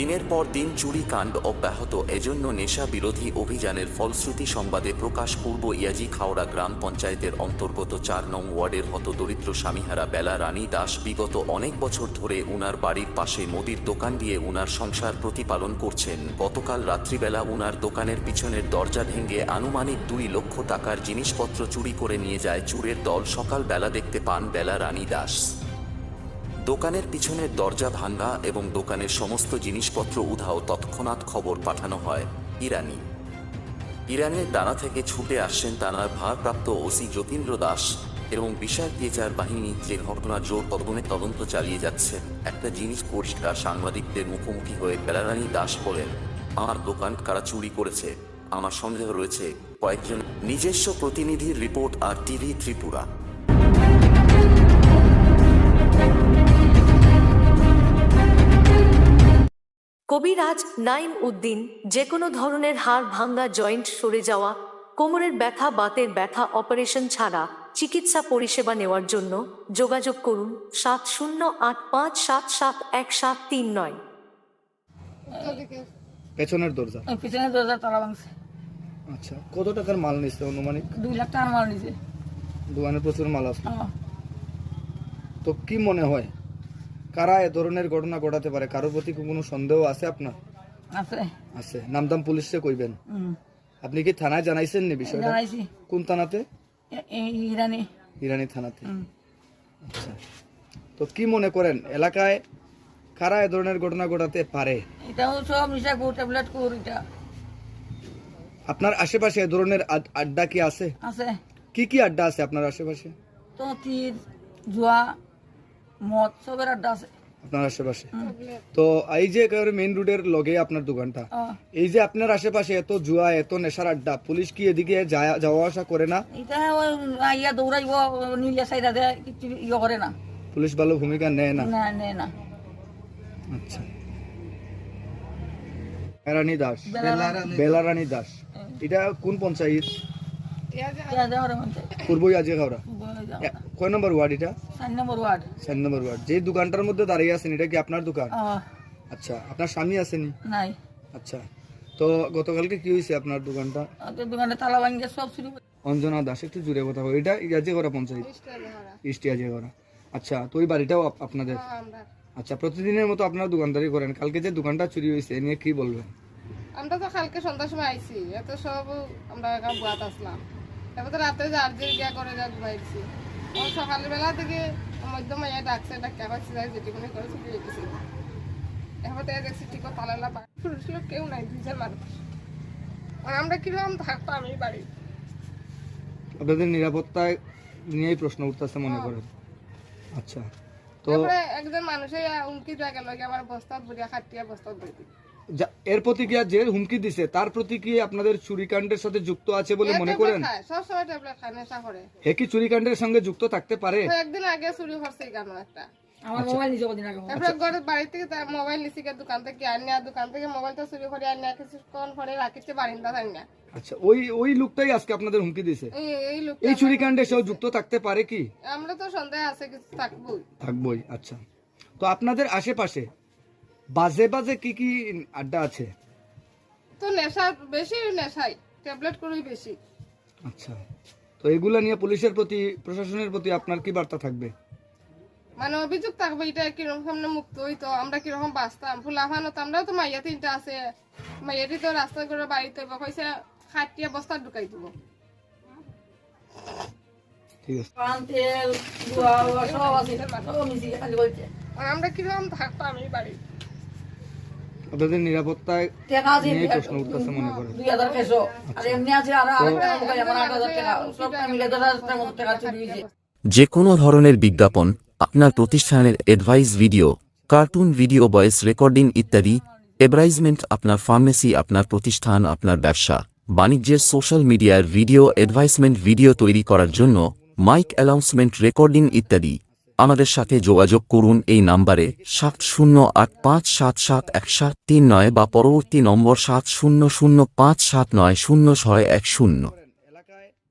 দিনের পর দিন চুরি কাণ্ড অব্যাহত এজন্য নেশা বিরোধী অভিযানের ফলশ্রুতি সংবাদে প্রকাশ পূর্ব ইয়াজি খাওড়া গ্রাম পঞ্চায়েতের অন্তর্গত চার নং ওয়ার্ডের হতদরিদ্র স্বামীহারা বেলা রানী দাস বিগত অনেক বছর ধরে উনার বাড়ির পাশে মুদির দোকান দিয়ে উনার সংসার প্রতিপালন করছেন। গতকাল রাত্রিবেলা উনার দোকানের পিছনের দরজা ভেঙে আনুমানিক দুই লক্ষ টাকার জিনিসপত্র চুরি করে নিয়ে যায় চুরের দল। সকালবেলা দেখতে পান বেলা রানী দাস। দোকানের পিছনের দরজা ভাঙ্গা এবং দোকানের সমস্ত জিনিসপত্র উধাও তৎক্ষণাৎ খবর পাঠানো হয় ইরানি। ইরানের ডানা থেকে ছুটে আসছেন তানার ভারপ্রাপ্ত ওসি যতীন্দ্র দাস এবং বিশাল পিএচার বাহিনী যে ঘটনা জোর কদমে তদন্ত চালিয়ে যাচ্ছে, একটা জিনিস পরিষ্কার সাংবাদিকদের মুখোমুখি হয়ে বেলারানী দাস বলেন, আমার দোকান কারা চুরি করেছে? আমার সন্দেহ রয়েছে কয়েকজন নিজস্ব প্রতিনিধির রিপোর্ট আর টিভি ত্রিপুরা। কবিরাজ নাইম উদ্দিন যে কোনো ধরনের হাড় ভাঙ্গা জয়েন্ট সরে যাওয়া কোমরের ব্যথা বাতের ব্যথা অপারেশন ছাড়া চিকিৎসা পরিষেবা নেওয়ার জন্য যোগাযোগ করুন সাত শূন্য আট পাঁচ সাত সাত এক সাত তিন নয়। পেছনের দরজা? ওই পিছনে দরজা তালা ভাঙছে। আচ্ছা কত টাকার মাল নিচ্ছে অনুমানিক? দুই লাখ টাকার মাল নিছে দোকানে প্রচুর মাল আছে। তো কি মনে হয় কারা এ ধরনের ঘটনা ঘটাতে পারে? কারোর প্রতি কোনো সন্দেহ আছে আপনার? আছে। আছে। নামদাম পুলিশে কইবেন? আপনি কি থানায় জানাইছেন নি বিষয়টা? কোন থানাতে? ইরানি। ইরানি থানাতে। আচ্ছা। তো কি মনে করেন এলাকায় কারা এ ধরনের ঘটনা ঘটাতে পারে? এটাও সব নিশা কর ট্যাবলেট কর এটা। আপনার আশেপাশে এ ধরনের আড্ডা কি আছে? আছে। কি কি আড্ডা আছে আপনার আশেপাশে? তো তীর জুয়া মদ সবের আড্ডা আছে। আপনার আশেপাশে? তো এই যে মেইন রোডের লগে আপনার দোকানটা এই যে আপনার আশেপাশে এত জুয়া এত নেশার আড্ডা পুলিশ কি এদিকে যাওয়া আসা করে না? এটা দৌড়াইব সাইডা দেয় কিছু ইয়ে করে না। পুলিশ ভালো ভূমিকা নেয় না? না নে না। আচ্ছা। রানী দাস। বেলা- বেলারানী দাস। এটা কোন পঞ্চায়েত? পূর্ব ইয়াজে খাওড়া কয় নম্বর ওয়ার্ড এটা? চার নম্বর ওয়ার্ড। চার নম্বর ওয়ার্ড। যে দোকানটার মধ্যে দাঁড়িয়ে আছেন এটা কি আপনার দোকান? আচ্ছা আপনার স্বামী আসেনি নাই। আচ্ছা তো গতকালকে কি হয়েছে আপনার দোকানটা? তালা ভাঙিয়ে সব শুরু অঞ্জনা দাস একটু জুড়ে কথা বলো। এটা ইয়াজে করা পঞ্চায়েত? ইস্ট ইয়াজে করা আচ্ছা তো ওই বাড়িটাও আপনাদের? আচ্ছা প্রতিদিনের মতো আপনারা দোকানদারি করেন। কালকে যে দোকানটা চুরি হয়েছে এ নিয়ে কি বলবেন? আমরা তো কালকে সন্ধ্যার সময় আইছি। এত সব আমরা বুয়াত আসলাম। তো রাতে যার যে গিয়া করে যা ঘুমাইছি। সকালবেলা থেকে মধ্যম মাইয়া ডাকছে ডাক্তার পাচ্ছি যাই যেটি মনে করে ছুটি রেখেছি এবার তো দেখছি ঠিক তালালা পুরুষ লোক কেউ নাই দুইজন মানুষ। আর আমরা কীরকম থাকতো আমি বাড়ি আপনাদের নিরাপত্তায় নিয়েই প্রশ্ন উঠতেছে মনে করেন। আচ্ছা তো একজন মানুষে উমকি যায় গেল আমার বস্তা ভরিয়া খাটিয়া বস্তা ভরি দিই যা- এর প্রতিক্রিয়া যে হুমকি দিছে তার প্রতিক্রিয়া আপনাদের চুরিকাণ্ডের সাথে যুক্ত আছে বলে মনে করেন? কি চুরিকাণ্ডের সঙ্গে যুক্ত থাকতে পারে? একদিন আগে চুরি কেন একটা। আমার মোবাইল নিজে কদিন আগে তারপরে ঘরের বাড়ি থেকে তার মোবাইল নিছি গিয়ে দোকান থেকে আনিয়া দোকান থেকে মোবাইলটা চুরি করে আনিয়া রাখিছে বারিন্দা আচ্ছা ওই ওই লোকটাই আজকে আপনাদের হুমকি দিছে? এই এই লোক এই চুরিকাণ্ডে সেও যুক্ত থাকতে পারে কি? আমরা তো সন্দেহ আছে কিছু থাকবোই। থাকবই আচ্ছা। তো আপনাদের আশেপাশে বাজে বাজে কি কি আড্ডা আছে? তো নেশা বেশি নেশাই ট্যাবলেট করেই বেশি। আচ্ছা। তো এগুলা নিয়ে পুলিশের প্রতি প্রশাসনের প্রতি আপনার কি বার্তা থাকবে? মানে অভিযোগ থাকবে এটা কীরকম সামনে মুক্ত হইতো আমরা কীরকম বাঁচতাম? ফুলাফানো তো আমরাও তো মাইয়া তিনটা আছে। মাইয়াটি তো রাস্তা করে বাড়িতে কইছে খাটিয়া বস্তা ঢুকাই দিব। ঠিক আছে। আমরা কীরকম থাকতাম এই বাড়ি? আপনাদের নিরাপত্তায় প্রশ্ন উঠতেছে মনে করেন দুই হাজার খেছো আর এমনি আছে আর আরেকটা আমার আট হাজার টাকা সব মিলে দশ হাজার মতো টাকা চুরি হয়েছে। যে কোনো ধরনের বিজ্ঞাপন আপনার প্রতিষ্ঠানের advice video cartoon video voice recording ইত্যাদি এডভাইজমেন্ট আপনার ফার্মেসি আপনার প্রতিষ্ঠান আপনার ব্যবসা বাণিজ্যের সোশ্যাল মিডিয়ার ভিডিও অ্যাডভাইসমেন্ট ভিডিও তৈরি করার জন্য মাইক অ্যানাউন্সমেন্ট রেকর্ডিং ইত্যাদি। আমাদের সাথে যোগাযোগ করুন এই নাম্বারে সাত শূন্য আট পাঁচ সাত সাত এক সাত তিন নয় বা পরবর্তী নম্বর সাত শূন্য শূন্য পাঁচ সাত নয় শূন্য ছয় এক শূন্য।